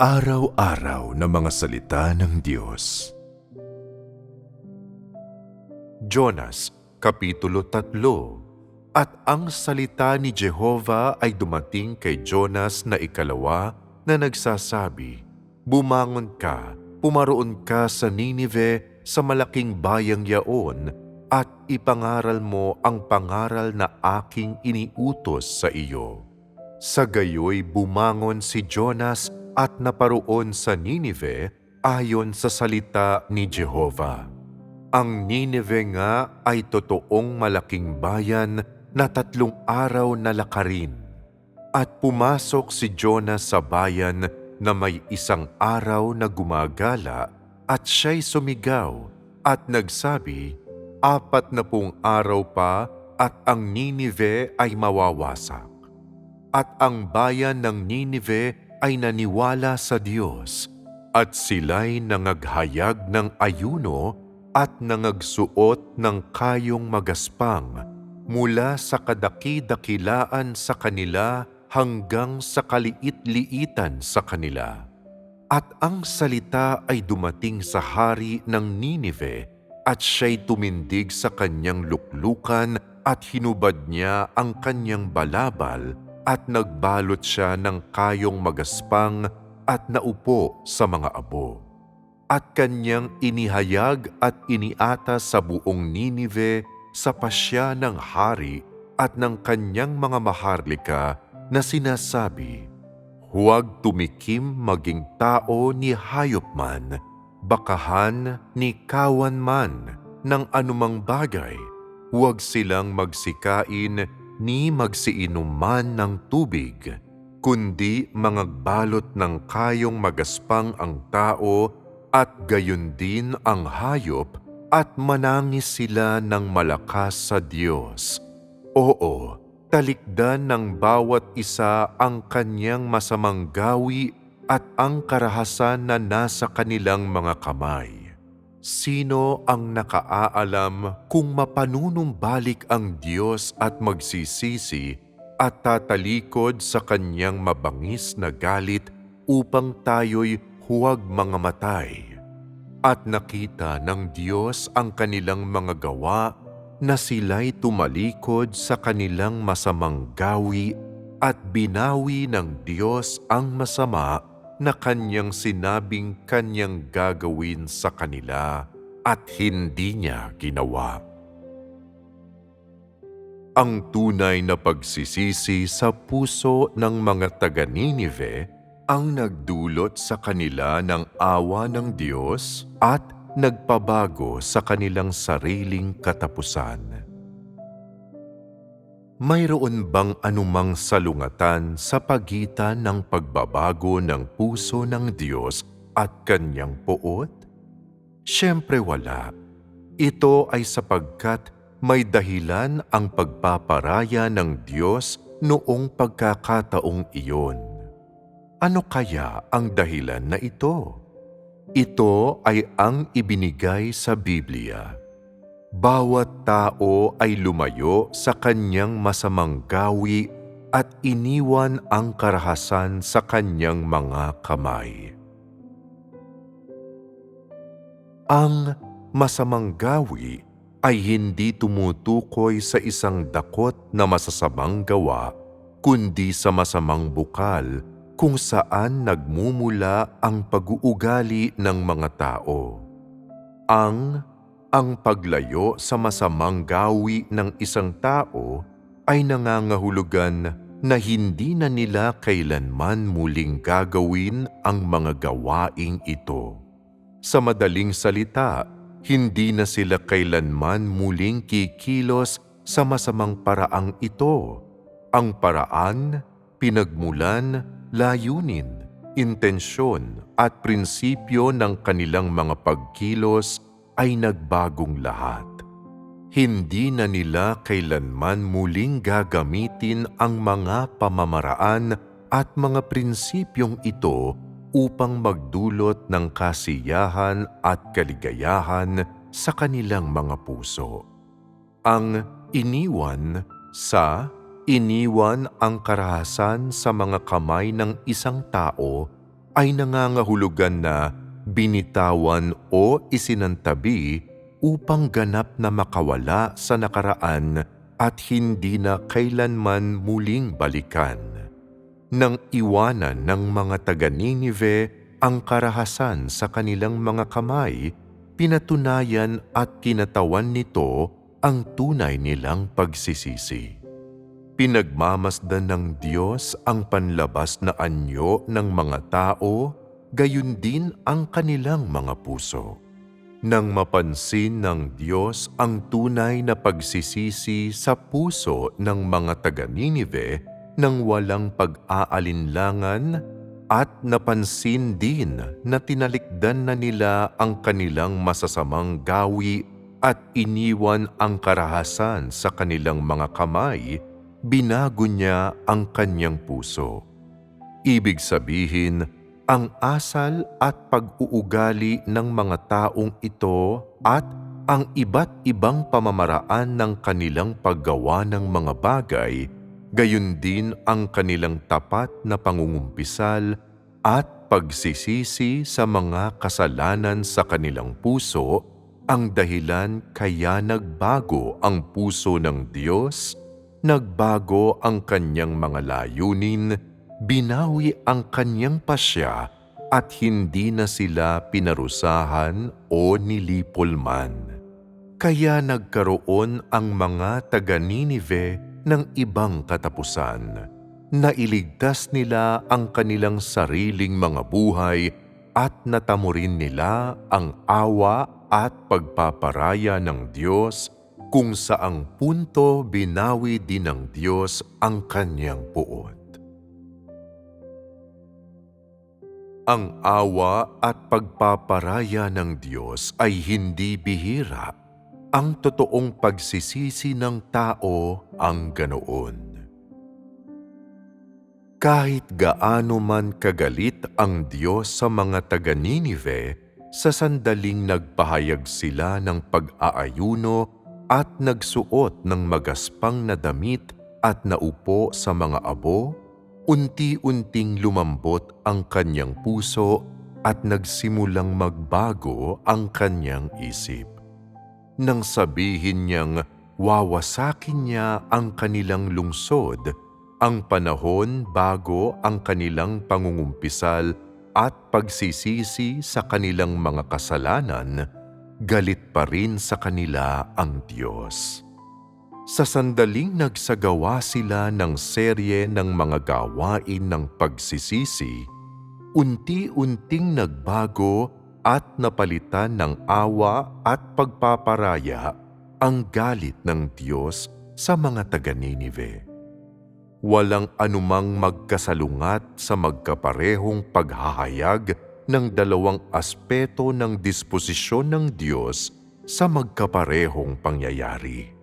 Araw-araw na mga salita ng Diyos. Jonas, Kapitulo 3 At ang salita ni Jehova ay dumating kay Jonas na ikalawa na nagsasabi, Bumangon ka, pumaroon ka sa Ninive sa malaking bayang yaon at ipangaral mo ang pangaral na aking iniutos sa iyo. Sa gayoy bumangon si Jonas at naparoon sa Ninive ayon sa salita ni Jehova. Ang Ninive nga ay totoong malaking bayan na tatlong araw na lakarin. At pumasok si Jonas sa bayan na may isang araw na gumagala at siya'y sumigaw at nagsabi, apat na pung araw pa at ang Ninive ay mawawasak. At ang bayan ng Ninive ay naniwala sa Diyos at sila'y nangaghayag ng ayuno at nangagsuot ng kayong magaspang mula sa kadaki-dakilaan sa kanila hanggang sa kaliit-liitan sa kanila. At ang salita ay dumating sa hari ng Ninive at siya'y tumindig sa kanyang luklukan at hinubad niya ang kanyang balabal at nagbalot siya ng kayong magaspang at naupo sa mga abo. At kanyang inihayag at iniata sa buong Ninive sa pasya ng hari at ng kanyang mga maharlika na sinasabi, Huwag tumikim maging tao ni hayop man, bakahan ni kawan man ng anumang bagay. Huwag silang magsikain ni magsiinom man ng tubig, kundi mga balot ng kayong magaspang ang tao at gayon din ang hayop at manangis sila ng malakas sa Diyos. Oo, talikdan ng bawat isa ang kanyang masamang gawi at ang karahasan na nasa kanilang mga kamay. Sino ang nakaaalam kung mapanunumbalik ang Diyos at magsisisi at tatalikod sa kanyang mabangis na galit upang tayo'y huwag mga matay? At nakita ng Diyos ang kanilang mga gawa na sila'y tumalikod sa kanilang masamang gawi at binawi ng Diyos ang masama na kanyang sinabing kanyang gagawin sa kanila at hindi niya ginawa. Ang tunay na pagsisisi sa puso ng mga taga-Ninive ang nagdulot sa kanila ng awa ng Diyos at nagpabago sa kanilang sariling katapusan. Mayroon bang anumang salungatan sa pagitan ng pagbabago ng puso ng Diyos at kanyang puot? Siyempre wala. Ito ay sapagkat may dahilan ang pagpaparaya ng Diyos noong pagkakataong iyon. Ano kaya ang dahilan na ito? Ito ay ang ibinigay sa Biblia. Bawat tao ay lumayo sa kanyang masamang gawi at iniwan ang karahasan sa kanyang mga kamay. Ang masamang gawi ay hindi tumutukoy sa isang dakot na masasamang gawa, kundi sa masamang bukal kung saan nagmumula ang pag-uugali ng mga tao. Ang ang paglayo sa masamang gawi ng isang tao ay nangangahulugan na hindi na nila kailanman muling gagawin ang mga gawaing ito. Sa madaling salita, hindi na sila kailanman muling kikilos sa masamang paraang ito. Ang paraan, pinagmulan, layunin, intensyon at prinsipyo ng kanilang mga pagkilos ay nagbagong lahat. Hindi na nila kailanman muling gagamitin ang mga pamamaraan at mga prinsipyong ito upang magdulot ng kasiyahan at kaligayahan sa kanilang mga puso. Ang iniwan sa iniwan ang karahasan sa mga kamay ng isang tao ay nangangahulugan na binitawan o isinantabi upang ganap na makawala sa nakaraan at hindi na kailanman muling balikan. Nang iwanan ng mga taga-Ninive ang karahasan sa kanilang mga kamay, pinatunayan at kinatawan nito ang tunay nilang pagsisisi. Pinagmamasdan ng Diyos ang panlabas na anyo ng mga tao, gayon din ang kanilang mga puso. Nang mapansin ng Diyos ang tunay na pagsisisi sa puso ng mga taga-Ninive nang walang pag-aalinlangan at napansin din na tinalikdan na nila ang kanilang masasamang gawi at iniwan ang karahasan sa kanilang mga kamay, binago niya ang kanyang puso. Ibig sabihin, ang asal at pag-uugali ng mga taong ito at ang iba't ibang pamamaraan ng kanilang paggawa ng mga bagay, gayon din ang kanilang tapat na pangungumpisal at pagsisisi sa mga kasalanan sa kanilang puso ang dahilan kaya nagbago ang puso ng Diyos, nagbago ang kanyang mga layunin, binawi ang kanyang pasya at hindi na sila pinarusahan o nilipol man. Kaya nagkaroon ang mga taga-Ninive ng ibang katapusan. Nailigtas nila ang kanilang sariling mga buhay at natamo rin nila ang awa at pagpaparaya ng Diyos kung saang punto binawi din ng Diyos ang kanyang puot. Ang awa at pagpaparaya ng Diyos ay hindi bihira. Ang totoong pagsisisi ng tao ang ganoon. Kahit gaano man kagalit ang Diyos sa mga taga-Ninive, sa sandaling nagpahayag sila ng pag-aayuno at nagsuot ng magaspang na damit at naupo sa mga abo, unti-unting lumambot ang kanyang puso at nagsimulang magbago ang kanyang isip. Nang sabihin niyang wawasakin niya ang kanilang lungsod, ang panahon bago ang kanilang pangungumpisal at pagsisisi sa kanilang mga kasalanan, galit pa rin sa kanila ang Diyos. Sa sandaling nagsagawa sila ng serye ng mga gawain ng pagsisisi, unti-unting nagbago at napalitan ng awa at pagpaparaya ang galit ng Diyos sa mga taga-Ninive. Walang anumang magkasalungat sa magkaparehong paghahayag ng dalawang aspeto ng disposisyon ng Diyos sa magkaparehong pangyayari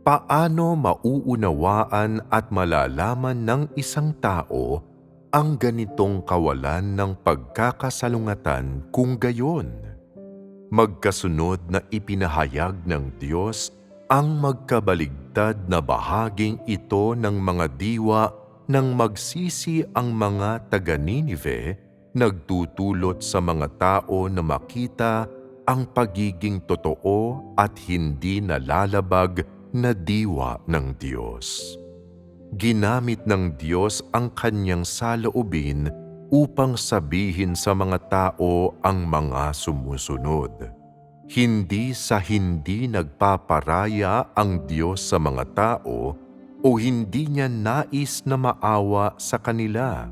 paano mauunawaan at malalaman ng isang tao ang ganitong kawalan ng pagkakasalungatan kung gayon? Magkasunod na ipinahayag ng Diyos ang magkabaligtad na bahaging ito ng mga diwa nang magsisi ang mga taga-Ninive, nagtutulot sa mga tao na makita ang pagiging totoo at hindi nalalabag na diwa ng Diyos. Ginamit ng Diyos ang kanyang saloobin upang sabihin sa mga tao ang mga sumusunod. Hindi sa hindi nagpaparaya ang Diyos sa mga tao o hindi niya nais na maawa sa kanila.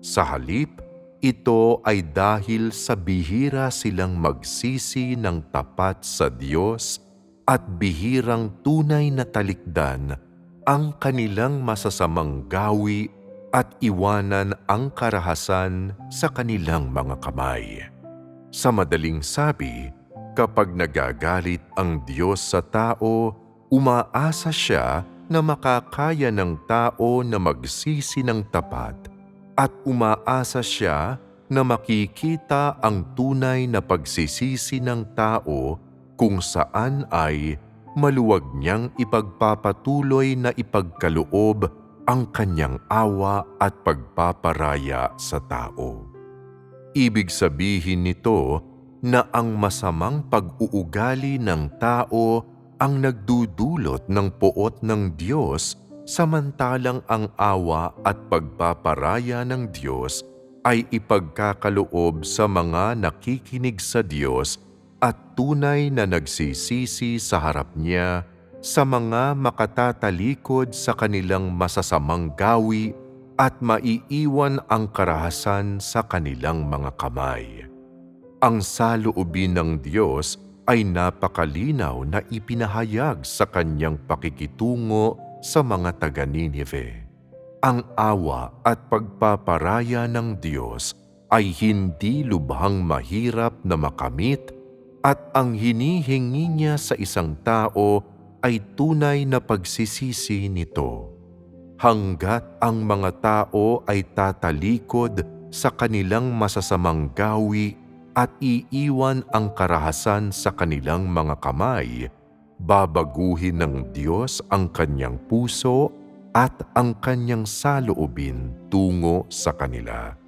Sa halip, ito ay dahil sa bihira silang magsisi ng tapat sa Diyos at bihirang tunay na talikdan ang kanilang masasamang gawi at iwanan ang karahasan sa kanilang mga kamay. Sa madaling sabi, kapag nagagalit ang Diyos sa tao, umaasa siya na makakaya ng tao na magsisi ng tapat at umaasa siya na makikita ang tunay na pagsisisi ng tao kung saan ay maluwag niyang ipagpapatuloy na ipagkaloob ang kanyang awa at pagpaparaya sa tao. Ibig sabihin nito na ang masamang pag-uugali ng tao ang nagdudulot ng poot ng Diyos samantalang ang awa at pagpaparaya ng Diyos ay ipagkakaloob sa mga nakikinig sa Diyos at tunay na nagsisisi sa harap niya sa mga makatatalikod sa kanilang masasamang gawi at maiiwan ang karahasan sa kanilang mga kamay. Ang saloobin ng Diyos ay napakalinaw na ipinahayag sa kanyang pakikitungo sa mga taga-Ninive. Ang awa at pagpaparaya ng Diyos ay hindi lubhang mahirap na makamit at ang hinihingi niya sa isang tao ay tunay na pagsisisi nito. Hanggat ang mga tao ay tatalikod sa kanilang masasamang gawi at iiwan ang karahasan sa kanilang mga kamay, babaguhin ng Diyos ang kanyang puso at ang kanyang saloobin tungo sa kanila.